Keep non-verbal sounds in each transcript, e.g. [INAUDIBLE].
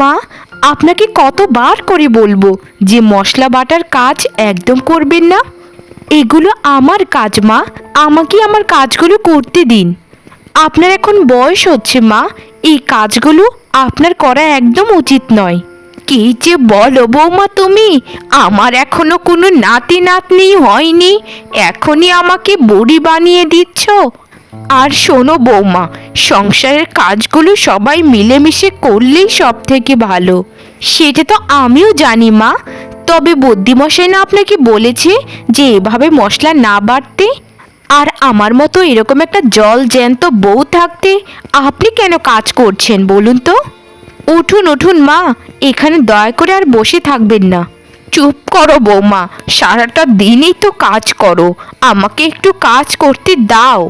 মা, আপনাকে কতবার করে বলব যে মশলা বাটার কাজ একদম করবেন না? এগুলো আমার কাজ, মা। আমাকে আমার কাজগুলো করতে দিন। আপনার এখন বয়স হচ্ছে, মা। এই কাজগুলো আপনার করা একদম উচিত নয়। কি যে বলো বৌমা তুমি, আমার এখনও কোনো নাতি নাতনি হয়নি। এখনই আমাকে বড়ি বানিয়ে দিচ্ছ। আর শোনো বৌমা, সংসারের কাজগুলো সবাই মিলেমিশে করলেই সব থেকে ভালো। সেটা তো আমিও জানি, মা। তবে বুদ্ধিমশাই না আপনাকে বলেছে যে এভাবে মশলা না বাড়তে? আর আমার মতো এরকম একটা জল জ্যান্ত বউ থাকতে আপনি কেন কাজ করছেন বলুন তো? উঠুন উঠুন, মা। এখানে দয়া করে আর বসে থাকবেন না। চুপ করো বৌমা, সারাটা দিনই তো কাজ করো। আমাকে একটু কাজ করতে দাও।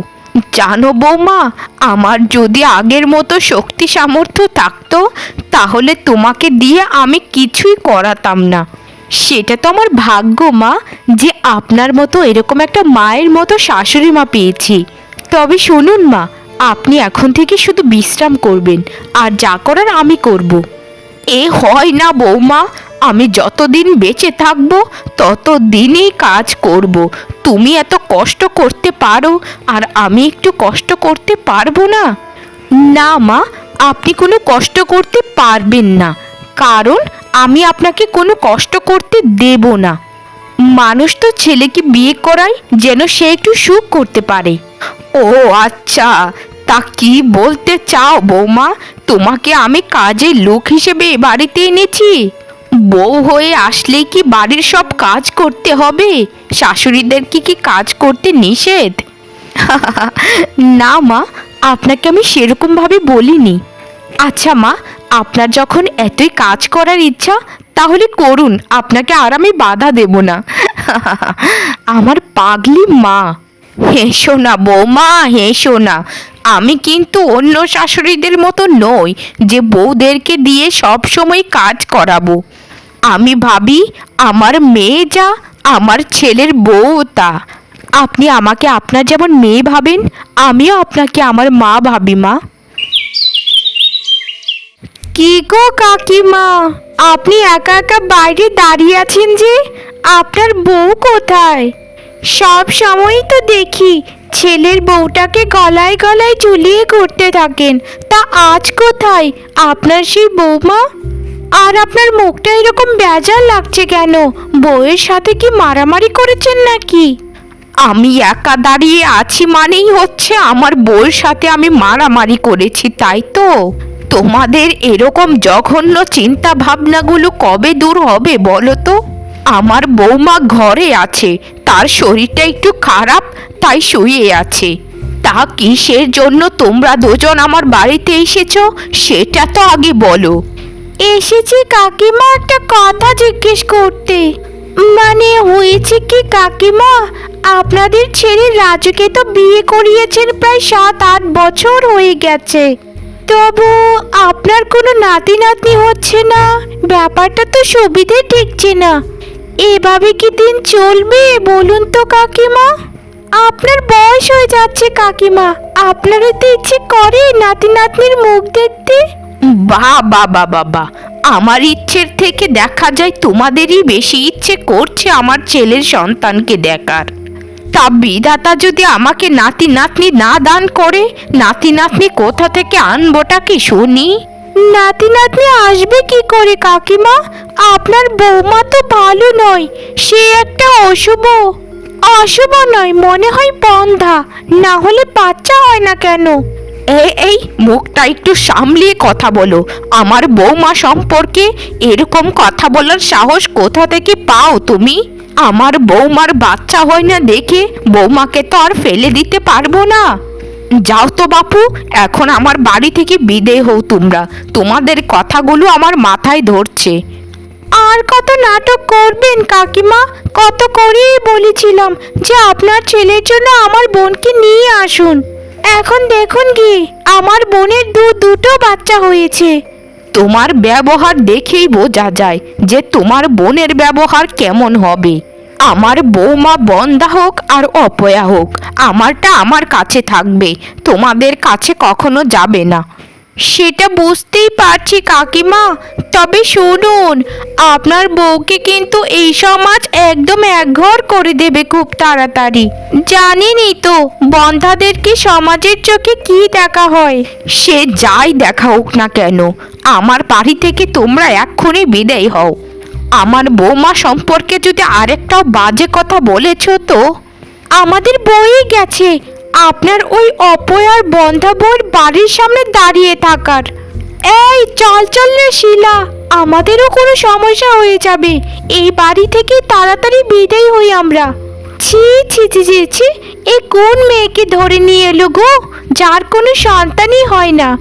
জানো বৌমা, আমার যদি আগের মতো শক্তি সামর্থ্য থাকতো, তাহলে তোমাকে দিয়ে আমি কিছুই করাতাম না। সেটা তো আমার ভাগ্য মা, যে আপনার মতো এরকম একটা মায়ের মতো শাশুড়ি মা পেয়েছি। তবে শুনুন মা, আপনি এখন থেকে শুধু বিশ্রাম করবেন, আর যা করার আমি করব। এ হয় না বৌমা আমি যতদিন বেঁচে থাকব, ততদিনই কাজ করব। তুমি এত কষ্ট করতে পারো, আর আমি একটু কষ্ট করতে পারব না? না মা, আপনি কোনো কষ্ট করতে পারবেন না, কারণ আমি আপনাকে কোনো কষ্ট করতে দেব না। মানুষ তো ছেলেকে বিয়ে করায়, যেন সে একটু সুখ করতে পারে। ও আচ্ছা তা কি বলতে চাও বৌমা? তোমাকে আমি কাজের লোক হিসেবে বাড়িতে এনেছি। বউ হয়ে আসলেই কি বাড়ির সব কাজ করতে হবে? শাশুড়িদের কি কি কাজ করতে নিষেধ? [LAUGHS] না মা, আপনাকে আমি সেরকমভাবে বলিনি। আচ্ছা মা, আপনার যখন এতই কাজ করার ইচ্ছা, তাহলে করুন, আপনাকে আর আমি বাধা দেব না। [LAUGHS] আমার পাগলি মা। হেসো না বৌমা, হেসো না। আমি কিন্তু অন্য শাশুড়িদের মতো নই, যে বউদেরকে দিয়ে সব সময় কাজ করাবো। আমি ভাবি, আমার মেয়ে যা, আমার ছেলের বউ তা। আপনি আমাকে আপনার যেমন মেয়ে ভাবেন, আমিও আপনাকে আমার মা ভাবি, মা। কি গো কাকিমা, আপনি একা একা বাইরে দাঁড়িয়ে আছেন যে, আপনার বউ কোথায়? সব সময়ই তো দেখি, ছেলের বউটাকে গলায় গলায় ঝুলিয়ে করতে থাকেন, তা আজ কোথায়? আপনার সেই বৌমা আর আপনার মুখটা এরকম বেজার লাগছে কেন? বউয়ের সাথে কি মারামারি করেছেন নাকি? আমি একা দাঁড়িয়ে আছি মানেই হচ্ছে আমার বউয়ের সাথে আমি মারামারি করেছি, তাই তো? তোমাদের এরকম জঘন্য চিন্তা ভাবনাগুলো কবে দূর হবে বলো তো? আমার বৌমা ঘরে আছে, তার শরীরটা একটু খারাপ, তাই শুয়ে আছে। তা কিসের জন্য তোমরা দুজন আমার বাড়িতে এসেছ, সেটা তো আগে বলো। এসেছি কাকিমা একটা কথা জিজ্ঞেস করতে। মানে হয়েছে কি কাকিমা? আপনাদের ছেলে রাজুকে তো বিয়ে করিয়েছেন প্রায় সাত, আট বছর হয়ে গেছে। তবু আপনার কোনো নাতি নাতনি হচ্ছে না? ব্যাপারটা তো সুবিধে ঠেকছে না। এভাবে কি দিন চলবে বলুন তো কাকিমা? আপনার বয়স হয়ে যাচ্ছে কাকিমা। আপনারও তো ইচ্ছে করে নাতি নাতনির মুখ দেখতে। বা বাবা বাবা আমার ইচ্ছের থেকে দেখা যায় তোমাদেরই বেশি ইচ্ছে করছে আমার ছেলের সন্তানকে দেখার। তা বিধাতা যদি আমাকে নাতি নাতনি না দান করে, নাতি নাতনি কোথা থেকে আনবোটা কি শুনি? নাতি নাতনি আসবে কি করে কাকিমা? আপনার বৌমা তো ভালো নয়, সে একটা অশুভ। অশুভ নয়, মনে হয় বন্ধা, না হলে বাচ্চা হয় না কেন? এই এই, মুখটা একটু সামলিয়ে কথা বলো। আমার বৌমা সম্পর্কে এরকম কথা বলার সাহস কোথা থেকে পাও তুমি? আমার বৌমার বাচ্চা হয় না দেখে বৌমাকে তো আর ফেলে দিতে পারব না। যাও তো বাপু, এখন আমার বাড়ি থেকে বিদে হও তোমরা। তোমাদের কথাগুলো আমার মাথায় ধরছে। আর কত নাটক করবেন কাকিমা? কত করেই বলেছিলাম যে আপনার ছেলের জন্য আমার বোনকে নিয়ে আসুন। এখন দেখুন কি, আমার বোনের দু দুটো বাচ্চা হয়েছে। তোমার ব্যবহার দেখেই বোঝা যায় যে তোমার বোনের ব্যবহার কেমন হবে। আমার বৌমা বন্দা হোক আর অপয়া হোক, আমারটা আমার কাছে থাকবে, তোমাদের কাছে কখনো যাবে না। সেটা বুঝতেই পারছি কাকিমা। তবে শুনুন, আপনার বউকে কিন্তু এই সমাজ একদম একঘর করে দেবে খুব তাড়াতাড়ি। জানেনই তো, বন্ধাদেরকে সমাজের চোখে কি দেখা হয়? সে যাই দেখা হোক না কেন, আমার বাড়ি থেকে তোমরা এক্ষুনি বিদায় হও। আমার বৌমা সম্পর্কে যদি আরেকটাও বাজে কথা বলেছ তো, আমাদের বই গেছে আপনার ওই অপয়ার বন্ধা বউর বাড়ির সামনে দাঁড়িয়ে থাকার। এই, চল চল রে শিলা। আমাদেরও কোনো সমস্যা হয়ে যাবে। এই বাড়ি থেকে তাড়াতাড়ি বিদায় হই আমরা। ছি ছি ছি ছি ছি, এ কোন মেয়েকে ধরে নিয়ে এলো গো? যার কোনো সন্তানই হয় না।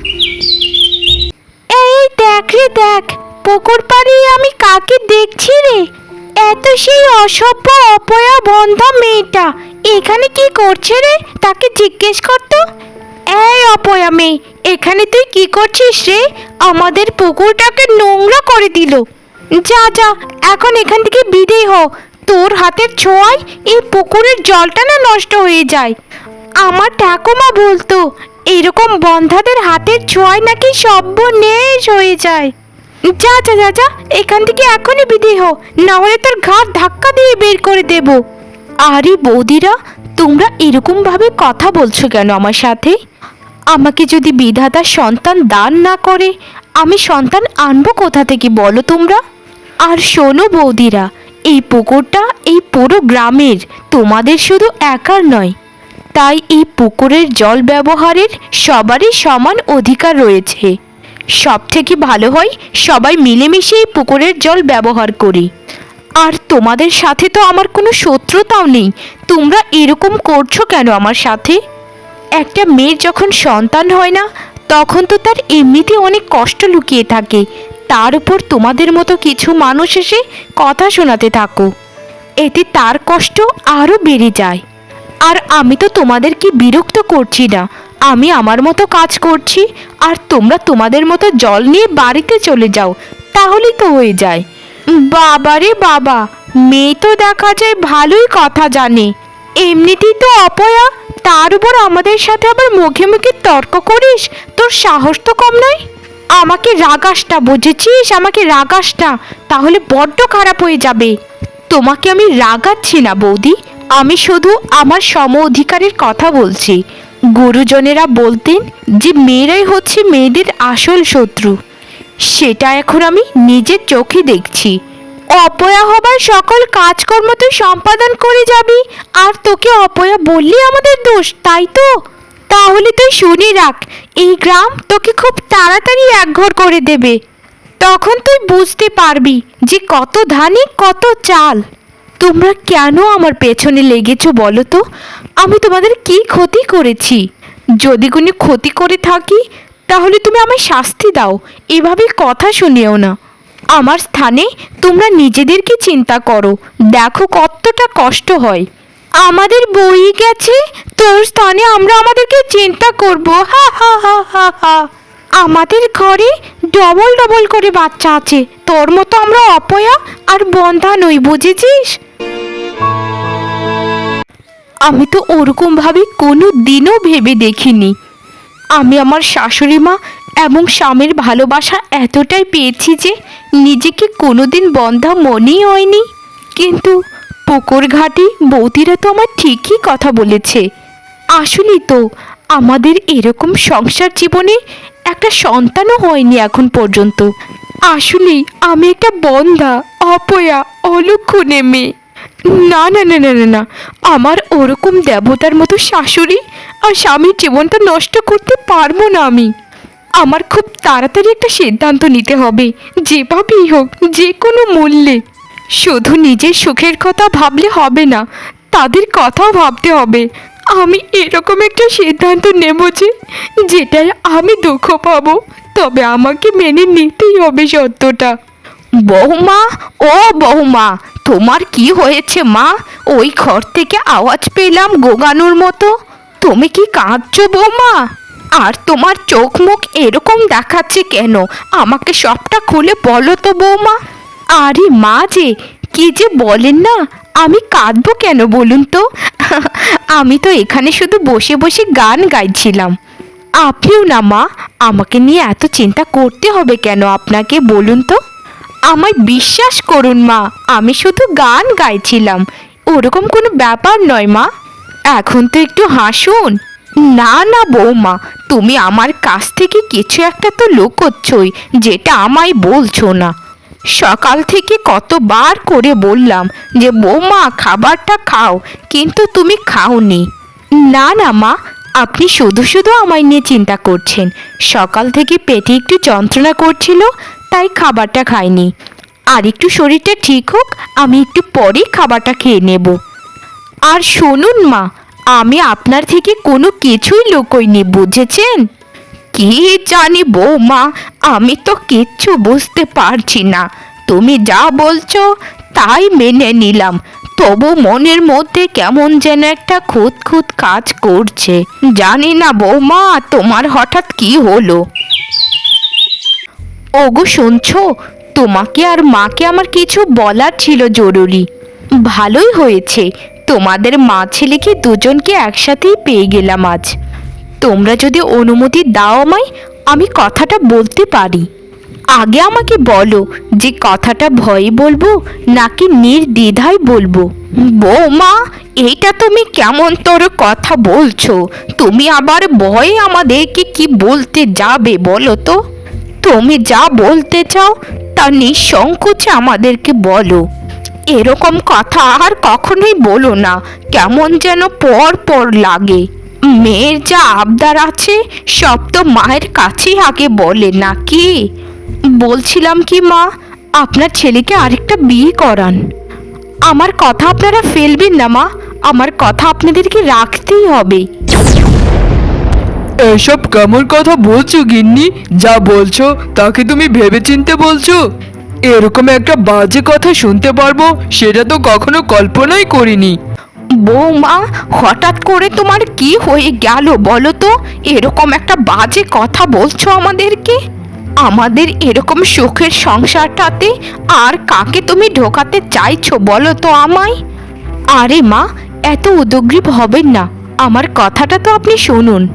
এই, দেখ রে, দেখ, পুকুর পাড়ে আমি কাকে দেখছি রে? এত সেই অসভ্য অপয়া বন্ধা মেয়েটা। এখানে কি করছে রে? তাকে জিজ্ঞেস করতো এই অপয়া মেয়ে, এখানে তুই কি করছিস রে? আমাদের পুকুরটাকে নোংরা করে দিল। যা যা, এখন এখান থেকে বিদেয় হ। তোর হাতের ছোঁয়ায় এই পুকুরের জলটা না নষ্ট হয়ে যায়। আমার ঠাকুমা বলতো, এরকম বন্ধাদের হাতের ছোঁয়ায় নাকি সর্বনেশ হয়ে যায়। যা যা যা যা, এখান থেকে এখনই বিদেয় হো না হলে তোর ঘাট ধাক্কা দিয়ে বের করে দেব। আরে বৌদিরা, তোমরা এরকম ভাবে কথা বলছো কেন আমার সাথে? আমাকে যদি বিধাতা সন্তান দান না করে, আমি সন্তান আনব কোথা থেকে বলো তোমরা? আর শোনো বৌদিরা, এই পুকুরটা এই পুরো গ্রামের, তোমাদের শুধু একার নয়। তাই এই পুকুরের জল ব্যবহারের সবারই সমান অধিকার রয়েছে। সব থেকে ভালো হয় সবাই মিলেমিশে এই পুকুরের জল ব্যবহার করি। আর তোমাদের সাথে তো আমার কোনো শত্রুতাও নেই। তোমরা এরকম করছ কেন আমার সাথে? একটা মেয়ের যখন সন্তান হয় না, তখন তো তার এমনিতে অনেক কষ্ট লুকিয়ে থাকে। তার উপর তোমাদের মতো কিছু মানুষ এসে কথা শোনাতে থাকো। এতে তার কষ্ট আরও বেড়ে যায়। আর আমি তো তোমাদেরকে বিরক্ত করছি না। আমি আমার মতো কাজ করছি, আর তোমরা তোমাদের মতো জল নিয়ে বাড়িতে চলে যাও, তাহলেই তো হয়ে যায়। বাবারে বাবা, মেয়ে তো দেখা যায় ভালোই কথা জানে। এমনিতেই তো অপয়া, তার উপর আমাদের সাথে আবার মুখে মুখে তর্ক করিস, তোর সাহস তো কম নয়? আমাকে রাগাসটা, বুঝেছিস? আমাকে রাগাসটা, তাহলে বড্ড খারাপ হয়ে যাবে। তোমাকে আমি রাগাচ্ছি না, বৌদি। আমি শুধু আমার সম অধিকারের কথা বলছি। গুরুজনেরা বলতেন যে মেয়েরাই হচ্ছে মেয়েদের আসল শত্রু। সেটা এখন আমি নিজের চোখে দেখছি। অপয়া হবার সকল কাজকর্ম তুই সম্পাদন করে যাবি, আর তোকে অপয়া বললি আমাদের দোষ, তাই তো? তাহলে তুই শুনে রাখ, এই গ্রাম তোকে খুব তাড়াতাড়ি একঘর করে দেবে। তখন তুই বুঝতে পারবি যে কত ধানে কত চাল। তোমরা কেন আমার পেছনে লেগেছো বলো তো? আমি তোমাদের কি ক্ষতি করেছি? যদি কোনো ক্ষতি করে থাকি, তাহলে তুমি আমায় শাস্তি দাও। এভাবে কথা শুনিও না। আমার স্থানে তোমরা নিজেদেরকে চিন্তা করো। দেখো কতটা কষ্ট হয়। আমাদের বই গেছে, তোর স্থানে আমরা আমাদেরকে চিন্তা করব। হা হা হা হা হা। আমাদের ঘরে ডবল ডবল করে বাচ্চা আছে। তোর মতো আমরা অপয়া আর বন্ধা নই, বুঝেছিস? আমি তো ওরকম ভাবে কোনো দিনও ভেবে দেখিনি। আমি আমার শাশুড়ি মা এবং স্বামীর ভালোবাসা এতটাই পেয়েছি যে নিজেকে কোনোদিন বন্ধা মনেই হয়নি। কিন্তু পুকুর ঘাটে বৌদিরা তো আমার ঠিকই কথা বলেছে। আসলেই তো আমাদের এরকম সংসার জীবনে একটা সন্তানও হয়নি এখন পর্যন্ত। আসলেই আমি একটা বন্ধা, অপয়া, অলক্ষণে মেয়ে। না না না না না না, আমার ওরকম দেবতার মতো শাশুড়ি আর স্বামীর জীবনটা নষ্ট করতে পারব না আমি। আমার খুব তাড়াতাড়ি একটা সিদ্ধান্ত নিতে হবে, যেভাবেই হোক যে কোনো মূল্যে। শুধু নিজের সুখের কথা ভাবলে হবে না, তাদের কথাও ভাবতে হবে। আমি এরকম একটা সিদ্ধান্ত নেব যে যেটায় আমি দুঃখ পাবো, তবে আমাকে মেনে নিতেই হবে সত্যটা। বৌমা ও বৌমা তোমার কি হয়েছে মা? ওই ঘর থেকে আওয়াজ পেলাম গোগানোর মতো। তুমি কি কাঁদছো বৌমা আর তোমার চোখ মুখ এরকম দেখাচ্ছে কেন? আমাকে সবটা খুলে বলো তো বৌমা আরে মা যে, কি যে বলেন না? আমি কাঁদবো কেন বলুন তো? আমি তো এখানে শুধু বসে বসে গান গাইছিলাম। আপনিও না মা, আমাকে নিয়ে এত চিন্তা করতে হবে কেন আপনাকে বলুন তো? আমায় বিশ্বাস করুন মা, আমি শুধু গান গাইছিলাম। ওরকম কোনো ব্যাপার নয় মা। এখন তো একটু হাসুন। না না বৌমা, তুমি আমার কাছ থেকে কিছু একটা তো লোক লুকোচ্ছই, যেটা আমায় বলছো না। সকাল থেকে কতবার করে বললাম যে, বৌমা, খাবারটা খাও, কিন্তু তুমি খাওনি। না না, মা, আপনি শুধু শুধু আমায় নিয়ে চিন্তা করছেন। সকাল থেকে পেটে একটু যন্ত্রণা করছিল, তাই খাবারটা খাইনি। আর একটু শরীরটা ঠিক হোক, আমি একটু পরেই খাবারটা খেয়ে নেব। আর শুনুন, মা, আমি আপনার থেকে কোনো কিছুই লুকোইনি, বুঝেছেন? কি জানি বৌমা, আমি তো কিচ্ছু বুঝতে পারছি না। তুমি যা বলছো, তাই মেনে নিলাম। তবু মনের মধ্যে কেমন যেন একটা খুঁত খুঁত কাজ করছে। জানি না বৌমা, তোমার হঠাৎ কি হলো? ওগো, শুনছো? তোমাকে আর মাকে আমার কিছু বলার ছিল জরুরি। ভালোই হয়েছে। তোমাদের মা ছেলেকে দুজনকে একসাথেই পেয়ে গেলাম আজ। তোমরা যদি অনুমতি দাও আমায়, আমি কথাটা বলতে পারি। আগে আমাকে বলো যে কথাটা ভয়ে বলব নাকি নির্দ্বিধায় বলব। বৌমা, এইটা তুমি কেমন তোর কথা বলছো? তুমি আবার ভয়ে আমাদেরকে কি বলতে যাবে বলো তো? তুমি যা বলতে চাও, তা নিঃসংকোচে আমাদেরকে বলো। এরকম কথা আর কখনোই বলো না, কেমন যেন পর পর লাগে। মেয়ের যা আবদার আছে, সব তো মায়ের কাছেই আগে বলে, নাকি? বলছিলাম কি মা, আপনার ছেলেকে আরেকটা বিয়ে করান। আমার কথা আপনারা ফেলবেন না মা, আমার কথা আপনাদেরকে রাখতেই হবে। এসব কেমন কথা বলছো গিন্নি, যা বলছো তাকে তুমি ভেবেচিন্তে বলছো? এরকম একটা বাজে কথা শুনতে পারব, সেটা তো কখনো কল্পনাই করিনি। বৌমা, হঠাৎ করে তোমার কি হয়ে গেল বলো তো? এরকম একটা বাজে কথা বলছো আমাদেরকে? আমাদের এরকম সুখের সংসারটাতে আর কাকে তুমি ঢোকাতে চাইছো বলো তো আমায়? আরে মা, এত উদগ্রীব হবেন না। আমার কথাটা তো আপনি শুনুন।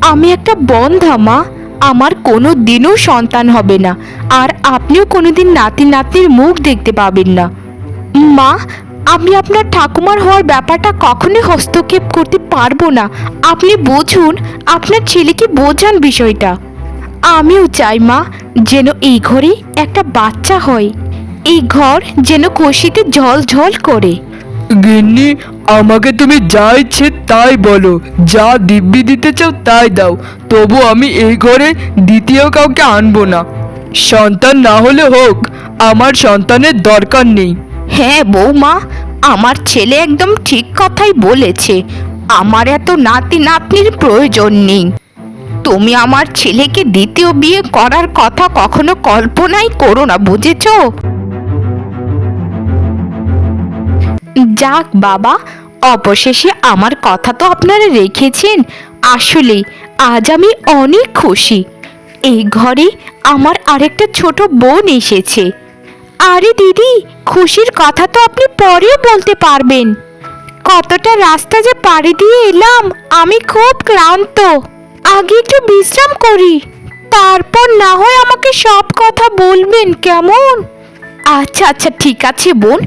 আমি একটা বন্ধা মা। আমার কোনো দিনও সন্তান হবে না। আর আপনিও কোনোদিন নাতি নাতনির মুখ দেখতে পাবেন না। মা আমি আপনার ঠাকুমার হওয়ার ব্যাপারটা কখনোই হস্তক্ষেপ করতে পারব না। আপনি বুঝুন, আপনার ছেলেকে বোঝান বিষয়টা। আমিও চাই মা, যেন এই ঘরে একটা বাচ্চা হয়। এই ঘর যেন খুশিতে ঝল ঝল করে। গিন্নি, আমাকে তুমি যা ইচ্ছে তাই বলো। যা দিব্যি দিতে চাও তাই দাও। তবু আমি এই ঘরে দ্বিতীয় কাউকে আনব না। সন্তান না হলে হোক, আমার সন্তানের দরকার নেই। হ্যাঁ বৌমা, আমার ছেলে একদম ঠিক কথাই বলেছে। আমার এত নাতি নাতনির প্রয়োজন নেই। তুমি আমার ছেলেকে দ্বিতীয় বিয়ে করার কথা কখনো কল্পনাই করো না, বুঝেছ? যাক বাবা, অবশেষে আমার কথা তো আপনারা রেখেছেন। আসলে আজ আমি অনেক খুশি। এই ঘরে আমার আরেকটা ছোট বোন এসেছে। আরে দিদি, খুশির কথা তো আপনি পরেও বলতে পারবেন। কতটা রাস্তা যে পাড়ি দিয়ে এলাম, আমি খুব ক্লান্ত। আগে একটু বিশ্রাম করি, তারপর না হয় আমাকে সব কথা বলবেন, কেমন? আচ্ছা আচ্ছা ঠিক আছে বোন,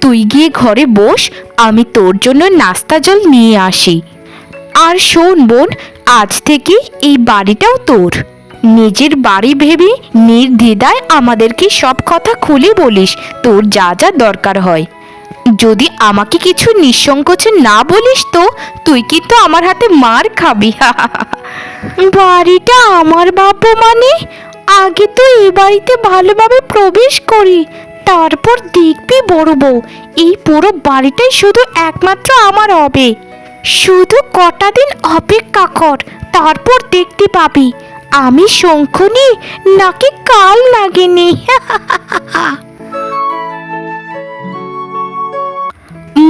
তুই গিয়ে ঘরে বস, আমি তোর জন্য নাস্তা জল নিয়ে আসি। আর শোন বোন, আজ থেকে এই বাড়িটাও তোর। নিজের বাড়ি ভেবে নির্দ্বিধায় আমাদেরকে সব কথা খুলে বলিস, তোর যা যা দরকার হয়। যদি আমাকে কিছু নিঃসংকোচে না বলিস তো, তুই কিন্তু আমার হাতে মার খাবি। [LAUGHS] বাড়িটা আমার বাপু মানে? আগে তো এই বাড়িতে ভালোভাবে প্রবেশ করি, তারপর দেখবি বড় বউ, এই পুরো বাড়িটাই শুধু একমাত্র আমার হবে। শুধু কটা দিন অপেক্ষা কর, তারপর দেখতে পাবি। আমি শঙ্খনি, নাকি কাল লাগেনি?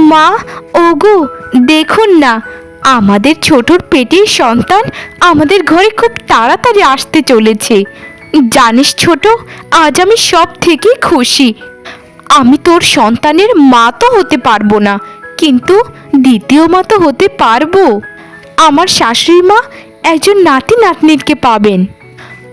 মা, ওগো, দেখুন না, আমাদের ছোটর পেটের সন্তান আমাদের ঘরে খুব তাড়াতাড়ি আসতে চলেছে। জানিস ছোট, আজ আমি সব থেকে খুশি। আমি তোর সন্তানের মা তো হতে পারব না, কিন্তু দ্বিতীয় মা তো হতে পারব। আমার শাশুড়ি মা একজন নাতি নাতনিকে পাবেন।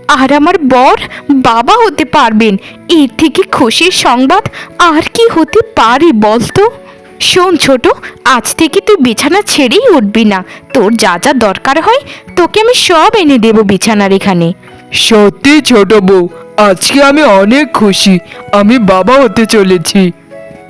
আর আমার বর বাবা হতে পারবেন। এর থেকে খুশির সংবাদ আর কি হতে পারে বলতো? শোন ছোট, আজ থেকে তুই বিছানা ছেড়েই উঠবি না। তোর যা যা দরকার হয়, তোকে আমি সব এনে দেবো বিছানার এখানে। সত্যি ছোট বউ, আজকে আমি অনেক খুশি। আমি বাবা হতে চলেছি।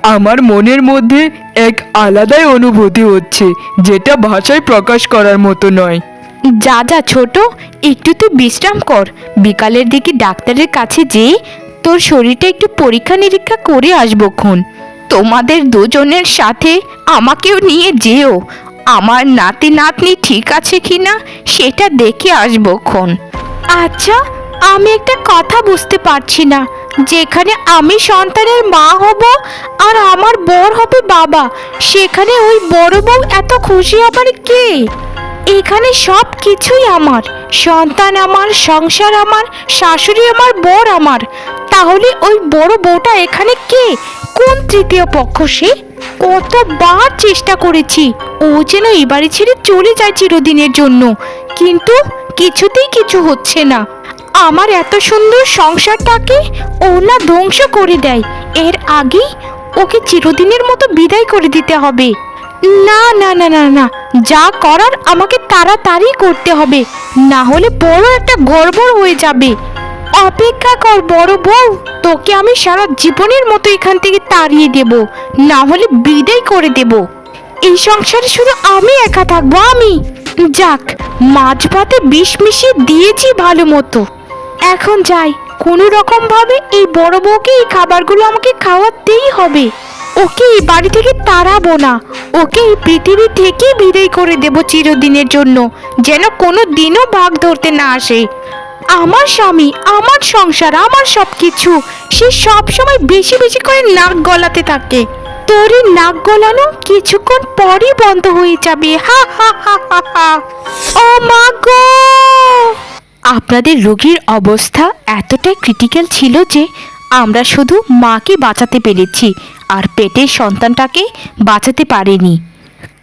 আমার মনের মধ্যে এক আলাদাই অনুভূতি হচ্ছে, যেটা ভাষায় প্রকাশ করার মতো নয়। যা যা ছোট, একটু তুই বিশ্রাম কর। বিকালের দিকে ডাক্তারের কাছে যেয়ে তোর শরীরটা একটু পরীক্ষা নিরীক্ষা করে আসব খন। তোমাদের দুজনের সাথে আমাকেও নিয়ে যেও। আমার নাতি নাতনি ঠিক আছে কি না সেটা দেখে আসব খন। আচ্ছা আমি একটা কথা বুঝতে পারছি না। যেখানে আমি সন্তানের মা হব আর আমার বর হবে বাবা, সেখানে ওই বড় বউ এত খুশি হবার কে? এখানে সব কিছুই আমার। সন্তান আমার, সংসার আমার, শাশুড়ি আমার, বর আমার। তাহলে ওই বড় বউটা এখানে কে? কোন তৃতীয় পক্ষ সে? কতবার চেষ্টা করেছি, ও যেন এই বাড়ি ছেড়ে চলে যায় চিরদিনের জন্য। কিন্তু কিছুতেই কিছু হচ্ছে না। আমার এত সুন্দর সংসারটাকে ও না ধ্বংস করে দেয়। এর আগেই ওকে চিরদিনের মতো বিদায় করে দিতে হবে। না না না না না। যা করার আমাকে তাড়াতাড়ি করতে হবে, না হলে বড় একটা গড়বড় হয়ে যাবে। অপেক্ষা কর বড় বউ, তোকে আমি সারা জীবনের মতো এখান থেকে তাড়িয়ে দেব, না হলে বিদায় করে দেব। এই সংসারে শুধু আমি একা থাকব, আমি? যাক মাছ ভাতে বিষ মিশিয়ে দিয়েছি ভালো মতো। এখন যাই, কোনো রকম ভাবে এই বড় বউকে এই খাবারগুলো আমাকে খাওয়াতেই হবে। ওকে এই বাড়ি থেকে তাড়াবো না। ওকে এই পৃথিবী থেকে বিদায় করে দেব চিরদিনের জন্য, যেন কোনো দিনও ভাগ ধরতে না আসে। আমার স্বামী, আমার সংসার, আমার সব কিছু সে সব সময় বেশি বেশি করে নাক গলাতে থাকে। তোর এই নাক গলানো কিছুক্ষণ পরই বন্ধ হয়ে যাবে। হা হা হা হা হা। ও মা গো! আপনাদের রোগীর অবস্থা এতটাই ক্রিটিক্যাল ছিল যে আমরা শুধু মাকে বাঁচাতে পেরেছি। আর পেটের সন্তানটাকে বাঁচাতে পারেনি।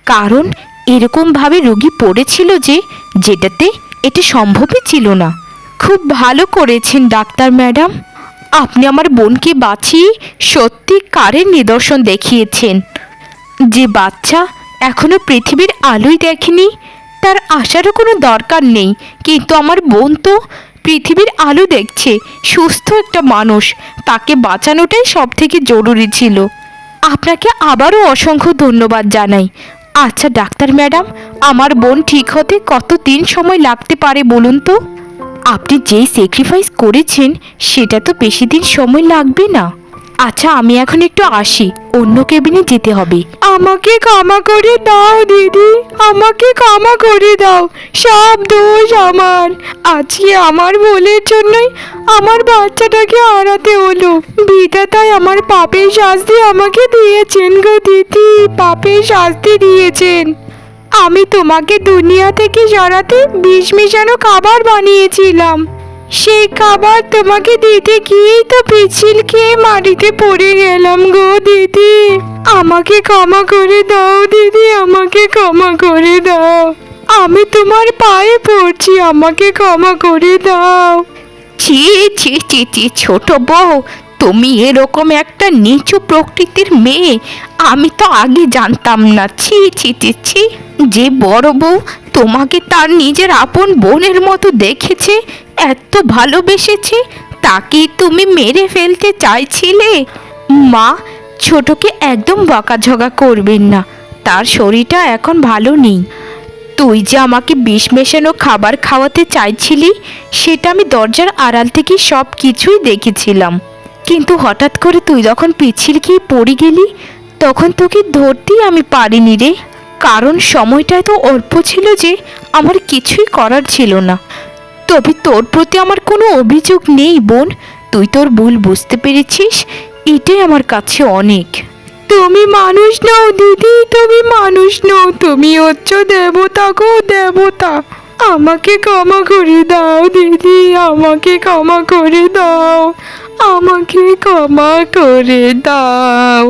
কারণ এরকমভাবে রোগী পড়েছিল যে, যেটাতে এটা সম্ভবই ছিল না। খুব ভালো করেছেন ডাক্তার ম্যাডাম। আপনি আমার বোনকে বাঁচিয়ে সত্যি কারের নিদর্শন দেখিয়েছেন। যে বাচ্চা এখনও পৃথিবীর আলোই দেখেনি, তার আসারও কোনো দরকার নেই। কিন্তু আমার বোন তো পৃথিবীর আলো দেখছে, সুস্থ একটা মানুষ। তাকে বাঁচানোটাই সব থেকে জরুরি ছিল। আপনাকে আবারও অসংখ্য ধন্যবাদ জানাই। আচ্ছা ডাক্তার ম্যাডাম, আমার বোন ঠিক হতে কত দিন সময় লাগতে পারে বলুন তো? আপনি যেই স্যাক্রিফাইস করেছেন, সেটা তো বেশি দিন সময় লাগবে না। আচ্ছা আমি এখন একটু আসি। অন্য কেবিনে যেতে হবে। আমাকে ক্ষমা করে দাও, দিদি। আমাকে ক্ষমা করে দাও। সব দোষ আমার। আজকে আমার ভুলের জন্যই আমার বাচ্চাটাকে হারাতে হলো। বিধাতাই আমার পাপের শাস্তি আমাকে দিয়েছেন গো দিদি। পাপের শাস্তি দিয়েছেন। আমি তোমাকে দুনিয়া থেকে সরাতে বিষ মেশানো খাবার বানিয়েছিলাম। সেই খাবার তোমাকে দিতে গিয়ে তো পিছিল খেয়ে মাটিতে পড়ে গেলাম গো দিদি। আমাকে ক্ষমা করে দাও দিদি, আমাকে ক্ষমা করে দাও। আমি তোমার পায়ে পড়ছি, আমাকে ক্ষমা করে দাও। ছি ছি ছি ছি, ছোট বউ তুমি এরকম একটা নিচু প্রকৃতির মেয়ে, আমি তো আগে জানতাম না। ছি ছি ছি যে বড় বউ তোমাকে তার নিজের আপন বোনের মতো দেখেছে, এত ভালোবেসেছে তাকে তুমি মেরে ফেলতে চাইছিলে। মা, ছোটকে একদম বকাঝকা করবেন না, তার শরীরটা এখন ভালো নেই। তুই যে আমাকে বিষ মেশানো খাবার খাওয়াতে চাইছিলি, সেটা আমি দরজার আড়াল থেকে সব কিছুই দেখেছিলাম। কিন্তু হঠাৎ করে তুই যখন পিছিল গিয়ে পড়ে গেলি, তখন তোকে ধরতেই আমি পারিনি রে। কারণ সময়টা তো অল্প ছিল যে, আমার কিছুই করার ছিল না। তবে তোর প্রতি আমার কোনো অভিযোগ নেই বোন। তুই তোর ভুল বুঝতে পেরেছিস, এটাই আমার কাছে অনেক। তুমি মানুষ নও, দিদি, তুমি মানুষ নও, তুমি হচ্ছ দেবতা গো, দেবতা। আমাকে ক্ষমা করে দাও, দিদি, আমাকে ক্ষমা করে দাও। আমাকে ক্ষমা করে দাও।